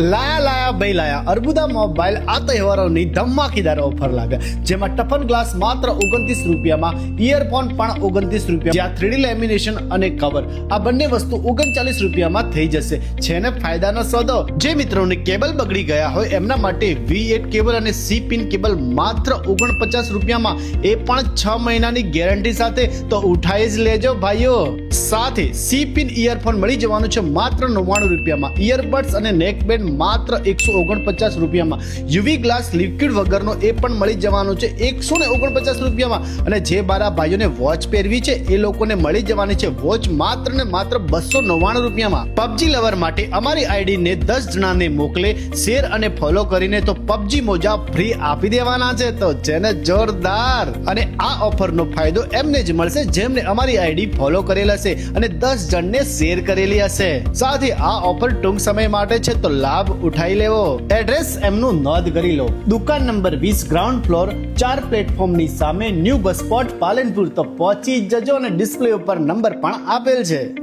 લાયા લાયા બે લાયા. અર્બુદા મોબાઈલ આ તહેવારોની ધમાકેદાર ઓફર લાવ્યા. જેમાં ટફન ગ્લાસ માત્ર ઓગણત્રીસ રૂપિયામાં, ઇયરફોન પણ ઓગણત્રીસ રૂપિયા જ્યાં થ્રીડી લેમિનેશન અને કવર. આ બંને વસ્તુ ઓગણચાલીસ રૂપિયામાં થઈ જશે. છે ને ફાયદાનો સોદો જે મિત્રોને કેબલ બગડી ગયા હોય, એમના માટે વી એટ કેબલ અને સી પિન કેબલ માત્ર ઓગણપચાસ રૂપિયામાં. એ પણ છ મહિનાની ગેરંટી સાથે. તો ઉઠાઈ જ લેજો, ભાઈઓ. સાથે સી પિન ઇયરફોન મળી જવાનું છે માત્ર નવ્વાણું રૂપિયામાં. ઇયરબડ્સ અને નેકબેન્ડ માત્ર એકસો ઓગણપચાસ રૂપિયામાં. યુવી ગ્લાસ લિક્વિડ વગરનો એ પણ મળી જવાનું છે એકસો ને ઓગણપચાસ રૂપિયામાં. અને જે બારા ભાઈઓને વોચ પહેરવી છે, એ લોકોને મળી જવાની છે વોચ માત્ર ને માત્ર બસો નવ્વાણું રૂપિયામાં. પબજી લવર માટે અમારી આઈડીને દસ જણાને મોકલે શેર અને ફોલો કરીને તો પબજી મોજા ફ્રી આપી દેવાના છે. તો જેને જોરદાર. અને આ ઓફરનો ફાયદો એમને જ મળશે જેમને અમારી આઈડી ફોલો કરેલ હશે. અને દસ જણને શેર કરેલી હશે. સાથે, આ ઓફર ટૂંક સમય માટે છે તો લાભ ઉઠાઈ લેવો. એડ્રેસ એમનું નોંધ કરી લો. દુકાન નંબર વીસ ગ્રાઉન્ડ ફ્લોર ચાર પ્લેટફોર્મની સામે ન્યૂ બસ સ્પોટ પાલનપુર તો પહોંચી જજો અને ડિસ્પ્લે ઉપર નંબર પણ આપેલ છે.